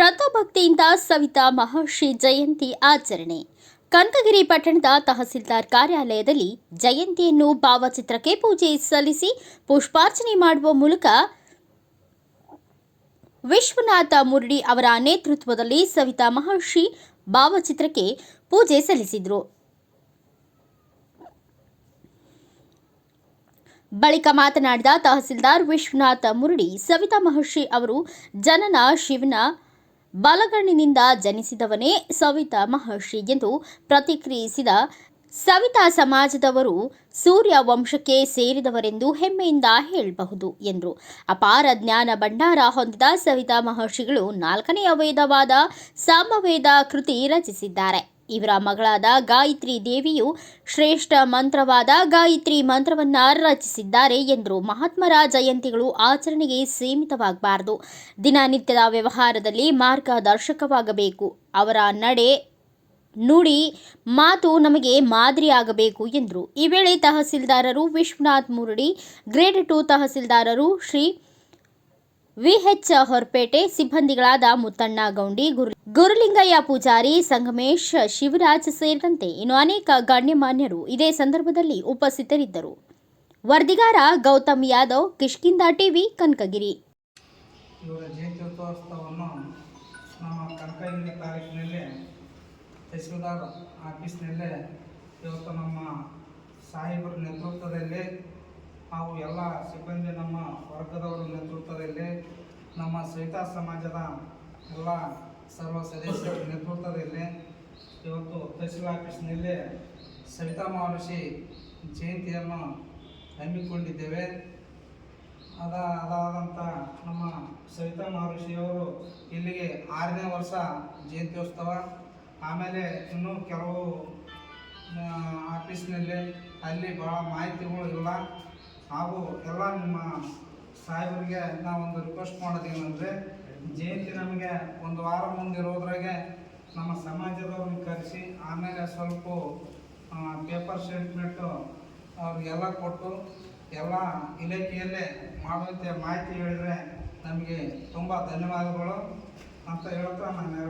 ವತಿಯಿಂದ ಸವಿತಾ ಮಹರ್ಷಿ ಜಯಂತಿ ಆಚರಣೆ. ಕನಕಗಿರಿ ಪಟ್ಟಣದ ತಹಸೀಲ್ದಾರ್ ಕಾರ್ಯಾಲಯದಲ್ಲಿ ಜಯಂತಿಯನ್ನು ಭಾವಚಿತ್ರಕ್ಕೆ ಪೂಜೆ ಸಲ್ಲಿಸಿ ಪುಷ್ಪಾರ್ಚನೆ ಮಾಡುವ ಮೂಲಕ ವಿಶ್ವನಾಥ ಮುರಡಿ ಅವರ ನೇತೃತ್ವದಲ್ಲಿ ಸವಿತಾ ಮಹರ್ಷಿ ಭಾವಚಿತ್ರಕ್ಕೆ ಪೂಜೆ ಸಲ್ಲಿಸಿದರು. ಬಳಿಕ ಮಾತನಾಡಿದ ತಹಸೀಲ್ದಾರ್ ವಿಶ್ವನಾಥ ಮುರಡಿ, ಸವಿತಾ ಮಹರ್ಷಿ ಅವರು ಜನನ ಶಿವನ ಬಲಗಣ್ಣಿನಿಂದ ಜನಿಸಿದವನೇ ಸವಿತಾ ಮಹರ್ಷಿ ಎಂದು ಪ್ರತಿಕ್ರಿಯಿಸಿದ ಸವಿತಾ ಸಮಾಜದವರು ಸೂರ್ಯ ವಂಶಕ್ಕೆ ಸೇರಿದವರೆಂದು ಹೆಮ್ಮೆಯಿಂದ ಹೇಳಬಹುದು ಎಂದರು. ಅಪಾರ ಜ್ಞಾನ ಭಂಡಾರ ಹೊಂದಿದ ಸವಿತಾ ಮಹರ್ಷಿಗಳು ನಾಲ್ಕನೆಯ ವೇದವಾದ ಸಾಮವೇದ ಕೃತಿ ರಚಿಸಿದ್ದಾರೆ. ಇವರ ಮಗಳಾದ ಗಾಯತ್ರಿ ದೇವಿಯು ಶ್ರೇಷ್ಠ ಮಂತ್ರವಾದ ಗಾಯತ್ರಿ ಮಂತ್ರವನ್ನ ರಚಿಸಿದ್ದಾರೆ ಎಂದರು ಮಹಾತ್ಮರ ಜಯಂತಿಗಳು ಆಚರಣೆಗೆ ಸೀಮಿತವಾಗಬಾರದು. ದಿನನಿತ್ಯದ ವ್ಯವಹಾರದಲ್ಲಿ ಮಾರ್ಗದರ್ಶಕವಾಗಬೇಕು. ಅವರ ನಡೆ ನುಡಿ ಮಾತು ನಮಗೆ ಮಾದರಿಯಾಗಬೇಕು ಎಂದರು. ಈ ವೇಳೆ ತಹಸೀಲ್ದಾರರು ವಿಶ್ವನಾಥ್ ಮುರಡಿ, ಗ್ರೇಡ್ ಟು ತಹಸೀಲ್ದಾರರು ಶ್ರೀ ವಿಎಚ್ ಹೊರಪೇಟೆ ಸಿಬ್ಬಂದಿಗಳಾದ ಮುತ್ತಣ್ಣ ಗೌಂಡಿ, ಗುರು, ಗುರುಲಿಂಗಯ್ಯ ಪೂಜಾರಿ, ಸಂಗಮೇಶ್, ಶಿವರಾಜ್ ಸೇರಿದಂತೆ ಇನ್ನು ಅನೇಕ ಗಣ್ಯಮಾನ್ಯರು ಇದೇ ಸಂದರ್ಭದಲ್ಲಿ ಉಪಸ್ಥಿತರಿದ್ದರು. ವರದಿಗಾರ ಗೌತಮ್ ಯಾದವ್ ಕಿಷ್ಕಿಂದ ಟಿವಿ, ಕನಕಗಿರಿ. ಆಫೀಸ್ನಲ್ಲೇ ಇವತ್ತು ನಮ್ಮ ಸಾಹೇಬರ ನೇತೃತ್ವದಲ್ಲಿ ಹಾಗೂ ಎಲ್ಲ ಸಿಬ್ಬಂದಿ ನಮ್ಮ ವರ್ಗದವರ ನೇತೃತ್ವದಲ್ಲಿ ನಮ್ಮ ಸವಿತಾ ಸಮಾಜದ ಎಲ್ಲ ಸರ್ವ ಸದಸ್ಯರ ನೇತೃತ್ವದಲ್ಲಿ ಇವತ್ತು ತಹಸೀಲ್ ಆಫೀಸ್ನಲ್ಲಿ ಸವಿತಾ ಮಹರ್ಷಿ ಜಯಂತಿಯನ್ನು ಹಮ್ಮಿಕೊಂಡಿದ್ದೇವೆ. ಅದ ಅದಾದಂಥ ನಮ್ಮ ಸವಿತಾ ಮಹರ್ಷಿಯವರು ಇಲ್ಲಿಗೆ ಆರನೇ ವರ್ಷ ಜಯಂತ್ಯೋತ್ಸವ. ಆಮೇಲೆ ಇನ್ನೂ ಕೆಲವು ಆಫೀಸ್ನಲ್ಲಿ ಅಲ್ಲಿ ಭಾಳ ಮಾಹಿತಿಗಳು ಇಲ್ಲ. ಹಾಗೂ ಎಲ್ಲ ನಿಮ್ಮ ಸಾಹೇಬರಿಗೆ ನಾವೊಂದು ರಿಕ್ವೆಸ್ಟ್ ಮಾಡೋದೇನೆಂದರೆ, ಜಯಂತಿ ನಮಗೆ ಒಂದು ವಾರ ಮುಂದಿರೋದ್ರಾಗೆ ನಮ್ಮ ಸಮಾಜದವ್ರನ್ನ ಕರೆಸಿ, ಆಮೇಲೆ ಸ್ವಲ್ಪ ಪೇಪರ್ ಸ್ಟೇಟ್ಮೆಂಟು ಅವ್ರಿಗೆಲ್ಲ ಕೊಟ್ಟು ಎಲ್ಲ ಇಲಾಖೆಯಲ್ಲೇ ಮಾಡುವಂತೆ ಮಾಹಿತಿ ಹೇಳಿದರೆ ನಮಗೆ ತುಂಬ ಧನ್ಯವಾದಗಳು ಅಂತ ಹೇಳ್ತಾ ನಾನು